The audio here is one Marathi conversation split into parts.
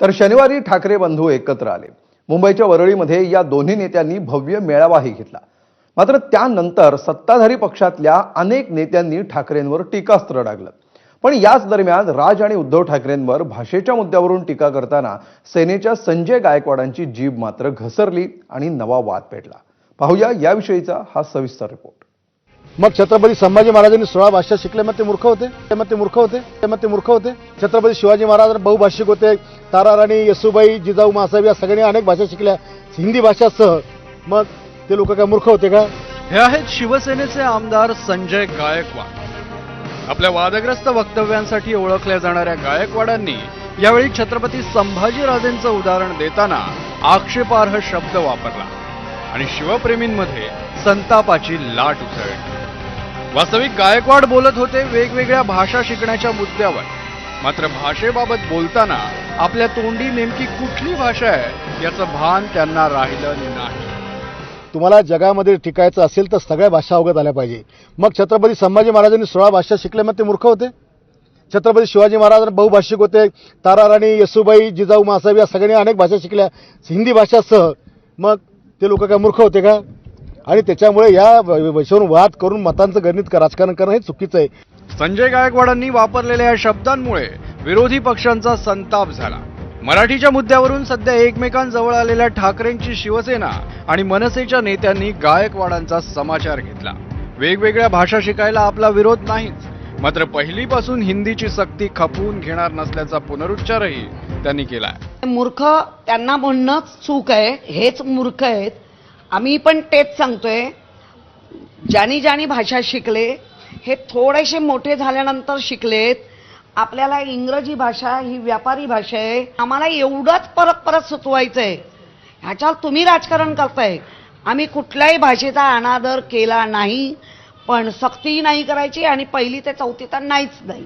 तर शनिवारी ठाकरे बंधू एकत्र आले. मुंबईच्या वरळीमध्ये या दोन्ही नेत्यांनी भव्य मेळावाही घेतला. मात्र त्यानंतर सत्ताधारी पक्षातल्या अनेक नेत्यांनी ठाकरेंवर टीकास्त्र डागलं. पण याच दरम्यान राज आणि उद्धव ठाकरेंवर भाषेच्या मुद्द्यावरून टीका करताना सेनेच्या संजय गायकवाडांची जीभ मात्र घसरली आणि नवा वाद पेटला. पाहूया याविषयीचा हा सविस्तर रिपोर्ट मग छत्रपती संभाजी महाराजांनी सोळा भाषा शिकले मग ते मूर्ख होते ते मग ते मूर्ख होते ते मग ते मूर्ख होते. छत्रपती शिवाजी महाराज बहुभाषिक होते तारा राणी येसुबाई जिजाऊ मासाहेब या सगळ्यांनी अनेक भाषा शिकल्या. हिंदी भाषासह. मग ते लोक काय मूर्ख होते का? हे आहेत शिवसेनेचे आमदार संजय गायकवाड. आपल्या वादग्रस्त वक्तव्यांसाठी ओळखल्या जाणाऱ्या गायकवाडांनी यावेळी छत्रपती संभाजीराजेंचं उदाहरण देताना आक्षेपार्ह शब्द वापरला आणि शिवप्रेमींमध्ये संतापाची लाट उसळली. वास्तविक गायकवाड बोलत होते वेगवेगळ्या भाषा शिकण्याच्या मुद्द्यावर. मात्र भाषेबाबत बोलताना आपल्या तोंडी नेमकी कुठली भाषा आहे याचं भान त्यांना राहिलं नाही. तुम्हाला जगामध्ये टिकायचं असेल तर सगळ्या भाषा अवगत आल्या पाहिजे. मग छत्रपती संभाजी महाराजांनी सोळा भाषा शिकल्या मग ते मूर्ख होते? छत्रपती शिवाजी महाराज बहुभाषिक होते. तारा राणी येसुबाई जिजाऊ मासाहेब या सगळ्यांनी अनेक भाषा शिकल्या. हिंदी भाषासह. मग ते लोक काय मूर्ख होते का? आणि त्याच्यामुळे या विषयावरून वाद करून मतांचं गणित राजकारण करणं हे चुकीचं आहे. संजय गायकवाडांनी वापरलेल्या या शब्दांमुळे विरोधी पक्षांचा संताप झाला. मराठीच्या मुद्द्यावरून सध्या एकमेकांजवळ आलेल्या ठाकरेंची शिवसेना आणि मनसेच्या नेत्यांनी गायकवाडांचा समाचार घेतला. वेगवेगळ्या भाषा शिकायला आपला विरोध नाहीच. मात्र पहिलीपासून हिंदीची सक्ती खपवून घेणार नसल्याचा पुनरुच्चारही त्यांनी केलाय. मूर्ख त्यांना म्हणणंच चूक आहे हेच मूर्ख आहेत. आम्ही पण तेच सांगतोय. ज्यांनी ज्यांनी भाषा शिकले हे थोडेसे मोठे झाल्यानंतर शिकलेत. आपल्याला इंग्रजी भाषा ही व्यापारी भाषा आहे. आम्हाला एवढंच परत परत सुचवायचं आहे ह्याच्यावर तुम्ही राजकारण करताय. आम्ही कुठल्याही भाषेचा अनादर केला नाही. पण सक्ती नाही करायची आणि पहिली ते चौथी तर नाहीच नाही.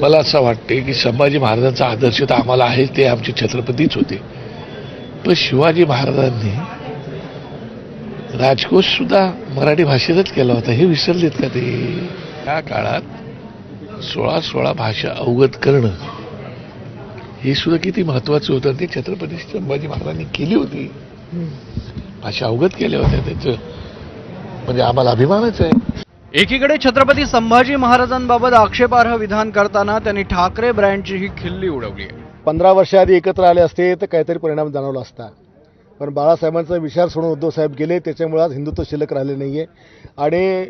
मला असं वाटते की संभाजी महाराजांचा आदर्श तर आम्हाला आहे ते आमचे छत्रपतीच होते. पण शिवाजी महाराजांनी राजकोष सुद्धा मराठी भाषेतच केला होता हे विसरलेत का ते? त्या काळात सोळा सोळा भाषा अवगत करणं हे सुद्धा किती महत्वाचं होतं. ते छत्रपती संभाजी महाराजांनी केली होती. भाषा अवगत केल्या होत्या. त्याचं म्हणजे आम्हाला अभिमानच आहे. एकीकडे छत्रपती संभाजी महाराजांबाबत आक्षेपार्ह विधान करताना त्यांनी ठाकरे ब्रँडची ही खिल्ली उडवली. आहे पंधरा वर्षाआधी एकत्र आले असते तर काहीतरी परिणाम जाणवला असता. पण बाळासाहेबांचा विचार सोडून उद्धव साहेब गेले त्याच्यामुळे आज हिंदुत्व शिल्लक राहिले नाही आहे आणि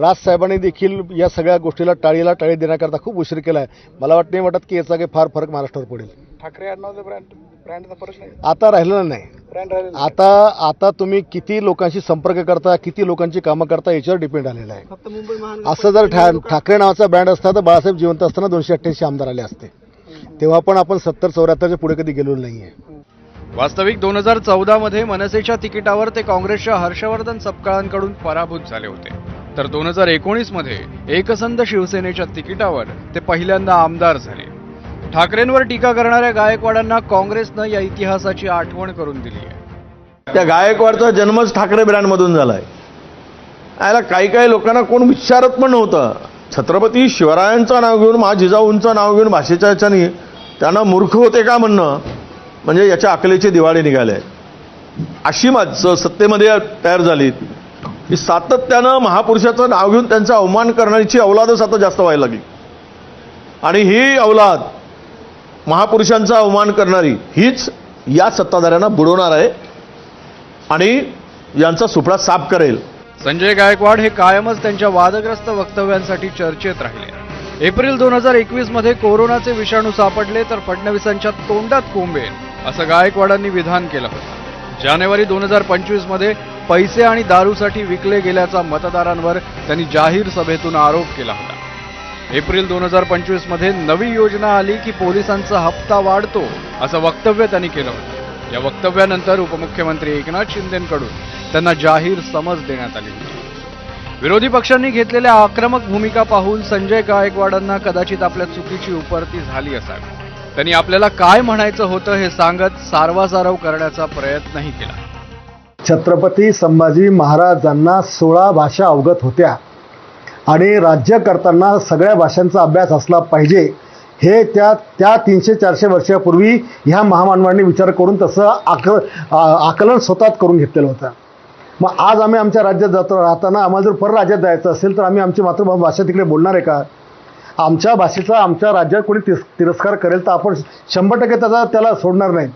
राजसाहेबांनी देखील या सगळ्या गोष्टीला टाळीला टाळी देण्याकरता खूप उशीर केला आहे मला वाटत नाही वाटत की याचा काही फार फरक महाराष्ट्रावर पडेल. ठाकरे नाही. आता राहिलेलं नाही. आता आता तुम्ही किती लोकांशी संपर्क करता किती लोकांची कामं करता याच्यावर डिपेंड आलेलं आहे. फक्त मुंबई महानगर असं जर ठा ठाकरे नावाचा ब्रँड असता तर बाळासाहेब जिवंत असताना दोनशे अठ्ठ्याऐंशी आमदार आले असते. तेव्हा पण आपण सत्तर चौऱ्याहत्तरच्या पुढे कधी गेलेलो नाहीये. वास्तविक दोन हजार चौदा मध्ये मनसेच्या तिकिटावर ते काँग्रेसच्या हर्षवर्धन सपकाळांकडून पराभूत झाले होते. तर दोन हजार एकोणीसमध्ये एकसंध शिवसेनेच्या तिकिटावर ते पहिल्यांदा आमदार झाले. ठाकरेंवर टीका करणाऱ्या गायकवाडांना काँग्रेसनं या इतिहासाची आठवण करून दिली आहे. त्या गायकवाडचा जन्मच ठाकरे ब्रँडमधून झालाय. याला काही काही लोकांना कोण विचारत पण नव्हतं. छत्रपती शिवरायांचं नाव घेऊन मा जिजाऊंचं नाव घेऊन भाषेच्या ह्याच्यानी त्यांना मूर्ख होते का म्हणणं? म्हणजे याच्या अकलेची दिवाळी निघाले आहे. अशी माणसं सत्तेमध्ये तयार झाली. की सातत्यानं महापुरुषाचं नाव घेऊन त्यांचा अवमान करण्याची अवलादच आता जास्त व्हायला लागली. आणि ही अवलाद महापुरुषांचा अवमान करणारी हीच या सत्ताधाऱ्यांना बुडवणार आहे आणि यांचा सुपडा साफ करेल. संजय गायकवाड हे कायमच त्यांच्या वादग्रस्त वक्तव्यांसाठी चर्चेत राहिले. एप्रिल दोन हजार एकवीसमध्ये कोरोनाचे विषाणू सापडले तर फडणवीसांच्या तोंडात कोंबेल. असं गायकवाडांनी विधान केलं होतं. जानेवारी दोन हजार पंचवीसमध्ये पैसे आणि दारूसाठी विकले गेल्याचा मतदारांवर त्यांनी जाहीर सभेतून आरोप केला होता. एप्रिल दोन हजार पंचवीसमध्ये नवी योजना आली की पोलिसांचा हप्ता वाढतो असं वक्तव्य त्यांनी केलं होतं. या वक्तव्यानंतर उपमुख्यमंत्री एकनाथ शिंदेकडून त्यांना जाहीर समज देण्यात आली होती. विरोधी पक्षांनी घेतलेल्या आक्रमक भूमिका पाहून संजय गायकवाडांना कदाचित आपल्या चुकीची उपरती झाली असावी. त्यांनी आपल्याला काय म्हणायचं होतं हे सांगत सारवासारव करण्याचा प्रयत्नही केला. छत्रपती संभाजी महाराजांना सोळा भाषा अवगत होत्या. आणि राज्य करताना सगळ्या भाषांचा अभ्यास असला पाहिजे. हे त्या त्या तीनशे चारशे वर्षापूर्वी ह्या महामानवांनी विचार करून तसं आक आकलन स्वतःच करून घेतलेलं होतं. मग आज आम्ही आमच्या राज्यात जातो राहताना आम्हाला जर परराज्यात जायचं असेल तर आम्ही आमची मातृभाषा तिकडे बोलणार आहे का? आमच्या भाषेचा आमच्या राज्यात कोणी तिस तिरस्कार करेल तर आपण शंभर टक्के त्याचा त्याला सोडणार नाही.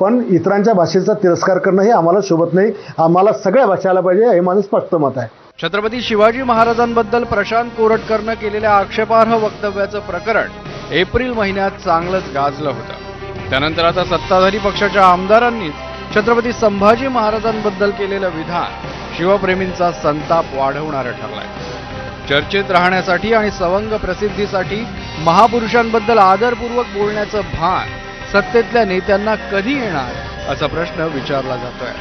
पण इतरांच्या भाषेचा तिरस्कार करणं हे आम्हाला शोभत नाही. आम्हाला सगळ्या भाषा आल्या पाहिजे हे माझं स्पष्ट मत आहे. छत्रपती शिवाजी महाराजांबद्दल प्रशांत कोरटकरनं केलेल्या आक्षेपार्ह वक्तव्याचं प्रकरण एप्रिल महिन्यात चांगलंच गाजलं होतं. त्यानंतर आता सत्ताधारी पक्षाच्या आमदारांनीच छत्रपती संभाजी महाराजांबद्दल केलेलं विधान शिवप्रेमींचा संताप वाढवणारं ठरलंय. चर्चेत राहण्यासाठी आणि सवंग प्रसिद्धीसाठी महापुरुषांबद्दल आदरपूर्वक बोलण्याचं भान सत्तेतल्या नेत्यांना कधी येणार असा प्रश्न विचारला जातोय.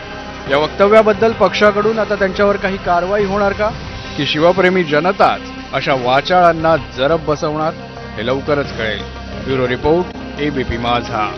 या वक्तव्याबद्दल पक्षाकडून आता त्यांच्यावर काही कारवाई होणार का? की शिवप्रेमी जनताच अशा वाचाळांना जरब बसवणार? हे लवकरच कळेल. ब्युरो रिपोर्ट एबीपी माझा.